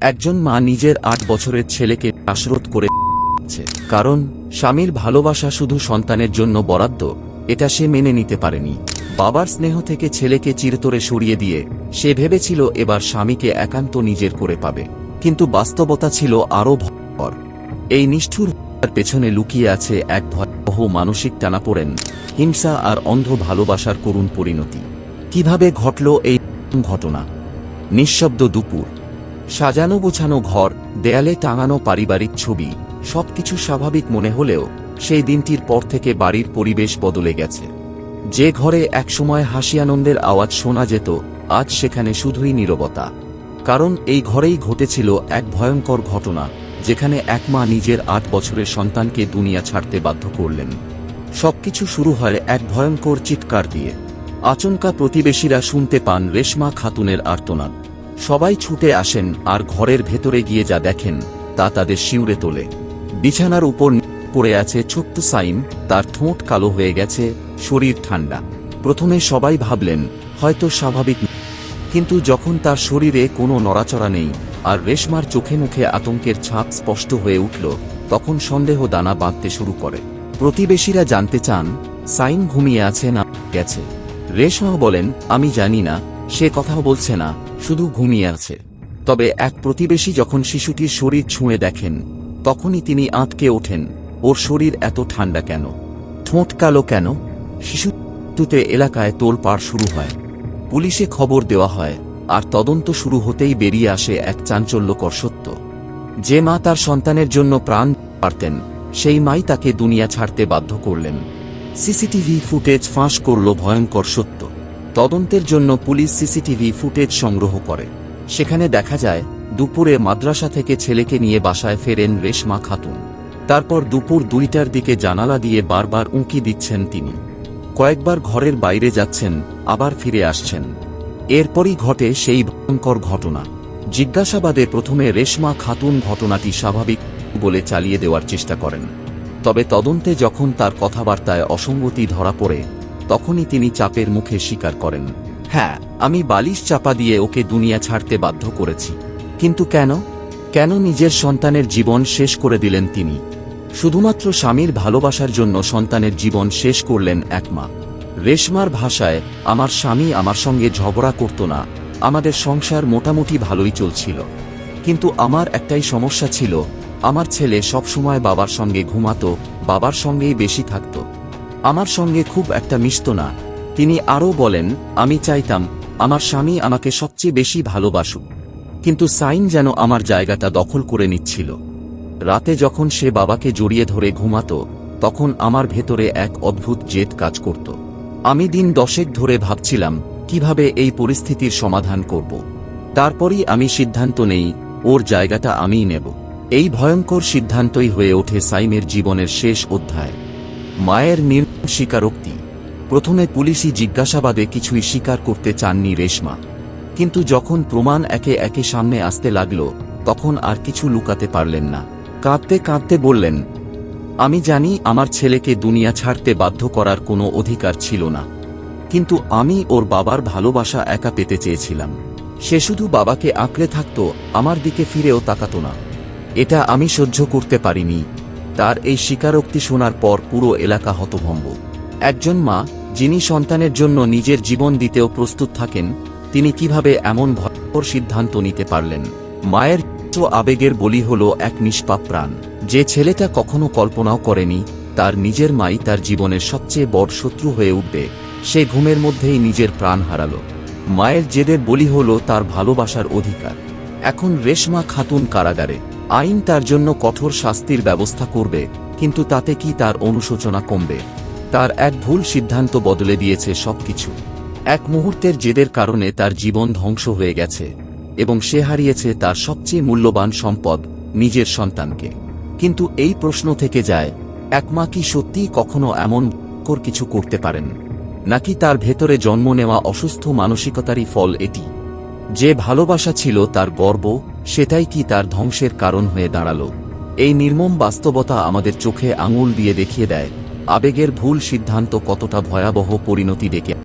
একজন মা নিজের আট বছরের ছেলেকে শ্বাসরোধ করে কারণ, স্বামীর ভালোবাসা শুধু সন্তানের জন্য বরাদ্দ, এটা সে মেনে নিতে পারেনি। বাবার স্নেহ থেকে ছেলেকে চিরতরে সরিয়ে দিয়ে, সে ভেবেছিল এবার স্বামীকে একান্ত নিজের করে পাবে। কিন্তু বাস্তবতা ছিল আরও ভয়ঙ্কর। এই নিষ্ঠুর পেছনে লুকিয়ে আছে এক ভয়াবহ মানসিক টানাপোড়েন, হিংসা আর অন্ধ ভালোবাসার করুণ পরিণতি। কীভাবে ঘটল এই ঘটনা? নিঃশব্দ দুপুর। সাজানো গোছানো ঘর, দেয়ালে টাঙানো পারিবারিক ছবি, সবকিছু স্বাভাবিক মনে হলেও সেই দিনটির পর থেকে বাড়ির পরিবেশ বদলে গেছে। যে ঘরে একসময় হাসি আনন্দের আওয়াজ শোনা যেত, আজ সেখানে শুধুই নীরবতা। কারণ এই ঘরেই ঘটেছিল এক ভয়ঙ্কর ঘটনা, যেখানে এক মা নিজের আট বছরের সন্তানকে দুনিয়া ছাড়তে বাধ্য করলেন। সবকিছু শুরু হয় এক ভয়ঙ্কর চিৎকার দিয়ে। আচমকা প্রতিবেশীরা শুনতে পান রেশমা খাতুনের আর্তনাদ। সবাই ছুটে আসেন আর ঘরের ভেতরে গিয়ে যা দেখেন, তা তাদের শিউরে তোলে। বিছানার উপর পড়ে আছে ছোট্ট সাইম তার ঠোঁট কালো হয়ে গেছে, শরীর ঠান্ডা। প্রথমে সবাই ভাবলেন, হয়তো স্বাভাবিক কিন্তু যখন তার শরীরে কোনো নড়াচড়া নেই, আর রেশমার চোখে মুখে আতঙ্কের ছাপ স্পষ্ট হয়ে উঠল, তখন সন্দেহ দানা বাঁধতে শুরু করে। প্রতিবেশীরা জানতে চান, সাইন ঘুমিয়ে আছে না গেছে। রেশমা বলেন, আমি জানি না, সে কথাও বলছে না। শুধু ঘুমিয়ে আছে। তবে এক প্রতিবেশী যখন শিশুটির শরীর ছুঁয়ে দেখেন, তখনই তিনি আঁতকে ওঠেন, ওর শরীর এত ঠান্ডা কেন? ঠোঁট কালো কেন? শিশুটিতে এলাকায় তোলপাড় শুরু হয়। পুলিশে খবর দেওয়া হয়, আর তদন্ত শুরু হতেই বেরিয়ে আসে এক চাঞ্চল্যকর সত্য। যে মা তার সন্তানের জন্য প্রাণ পারতেন, সেই মাই তাকে দুনিয়া ছাড়তে বাধ্য করলেন। সিসিটিভি ফুটেজ ফাঁস করল ভয়ঙ্কর সত্য। তদন্তের জন্য পুলিশ সিসিটিভি ফুটেজ সংগ্রহ করে। সেখানে দেখা যায়, দুপুরে মাদ্রাসা থেকে ছেলেকে নিয়ে বাসায় ফেরেন রেশমা খাতুন। তারপর দুপুর দুইটার দিকে জানালা দিয়ে বারবার উঁকি দিচ্ছেন তিনি। কয়েকবার ঘরের বাইরে যাচ্ছেন, আবার ফিরে আসছেন। এরপরই ঘটে সেই ভয়ঙ্কর ঘটনা। জিজ্ঞাসাবাদে প্রথমে রেশমা খাতুন ঘটনাটি স্বাভাবিক বলে চালিয়ে দেওয়ার চেষ্টা করেন। তবে তদন্তে যখন তার কথাবার্তায় অসঙ্গতি ধরা পড়ে তখনই তিনি চাপের মুখে স্বীকার করেন হ্যাঁ আমি বালিশ চাপা দিয়ে ওকে দুনিয়া ছাড়তে বাধ্য করেছি। কিন্তু কেন? কেন নিজের সন্তানের জীবন শেষ করে দিলেন তিনি? শুধুমাত্র স্বামীর ভালোবাসার জন্য সন্তানের জীবন শেষ করলেন এক মা। রেশমার ভাষায়, আমার স্বামী আমার সঙ্গে ঝগড়া করত না, আমাদের সংসার মোটামুটি ভালোই চলছিল। কিন্তু আমার একটাই সমস্যা ছিল, আমার ছেলে সবসময় বাবার সঙ্গে ঘুমাতো, বাবার সঙ্গেই বেশি থাকত। আমার সঙ্গে খুব একটা মিশত না। তিনি আরও বলেন, আমি চাইতাম, আমার স্বামী আমাকে সবচেয়ে বেশি ভালোবাসুক। কিন্তু সাইন যেন আমার জায়গাটা দখল করে নিচ্ছিল। রাতে যখন সে বাবাকে জড়িয়ে ধরে ঘুমাত, তখন আমার ভেতরে এক অদ্ভুত জেদ কাজ করত। আমি দিন দশেক ধরে ভাবছিলাম, কীভাবে এই পরিস্থিতির সমাধান করব। তারপরই আমি সিদ্ধান্ত নেই, ওর জায়গাটা আমিই নেব। এই ভয়ঙ্কর সিদ্ধান্তই হয়ে ওঠে সাইমের জীবনের শেষ অধ্যায়। মায়ের নির্মম স্বীকারোক্তি। প্রথমে পুলিশি জিজ্ঞাসাবাদে কিছুই স্বীকার করতে চাননি রেশমা। কিন্তু যখন প্রমাণ একে একে সামনে আসতে লাগল, তখন আর কিছু লুকাতে পারলেন না। কাঁদতে কাঁদতে বললেন, আমি জানি আমার ছেলেকে দুনিয়া ছাড়তে বাধ্য করার কোনো অধিকার ছিল না। কিন্তু আমি ওর বাবার ভালোবাসা একা পেতে চেয়েছিলাম। সে শুধু বাবাকে আঁকড়ে থাকত, আমার দিকে ফিরেও তাকাত না। এটা আমি সহ্য করতে পারিনি। তার এই স্বীকারোক্তি শোনার পর পুরো এলাকা হতভম্ব। একজন মা, যিনি সন্তানের জন্য নিজের জীবন দিতেও প্রস্তুত থাকেন, তিনি কীভাবে এমন ভয়ঙ্কর সিদ্ধান্ত নিতে পারলেন? মায়ের আবেগের বলি হল এক নিষ্পাপ প্রাণ। যে ছেলেটা কখনো কল্পনাও করেনি, তার নিজের মাই তার জীবনের সবচেয়ে বড় শত্রু হয়ে উঠবে, সে ঘুমের মধ্যেই নিজের প্রাণ হারাল। মায়ের জেদের বলি হল তার ভালোবাসার অধিকার। এখন রেশমা খাতুন কারাগারে। আইন তার জন্য কঠোর শাস্তির ব্যবস্থা করবে, কিন্তু তাতে কি তার অনুশোচনা কমবে? তার এক ভুল সিদ্ধান্ত বদলে দিয়েছে সবকিছু। এক মুহূর্তের জেদের কারণে তার জীবন ধ্বংস হয়ে গেছে, এবং সে হারিয়েছে তার সবচেয়ে মূল্যবান সম্পদ, নিজের সন্তানকে। কিন্তু এই প্রশ্ন থেকে যায়, এক মা কি সত্যিই কখনো এমন ভয়ঙ্কর কিছু করতে পারেন? নাকি তার ভেতরে জন্ম নেওয়া অসুস্থ মানসিকতারই ফল এটি? যে ভালোবাসা ছিল তার গর্ব সেটাই কি তার ধ্বংসের কারণ হয়ে দাঁড়াল। এই নির্মম বাস্তবতা আমাদের চোখে আঙুল দিয়ে দেখিয়ে দেয়, আবেগের ভুল সিদ্ধান্ত কতটা ভয়াবহ পরিণতি ডেকে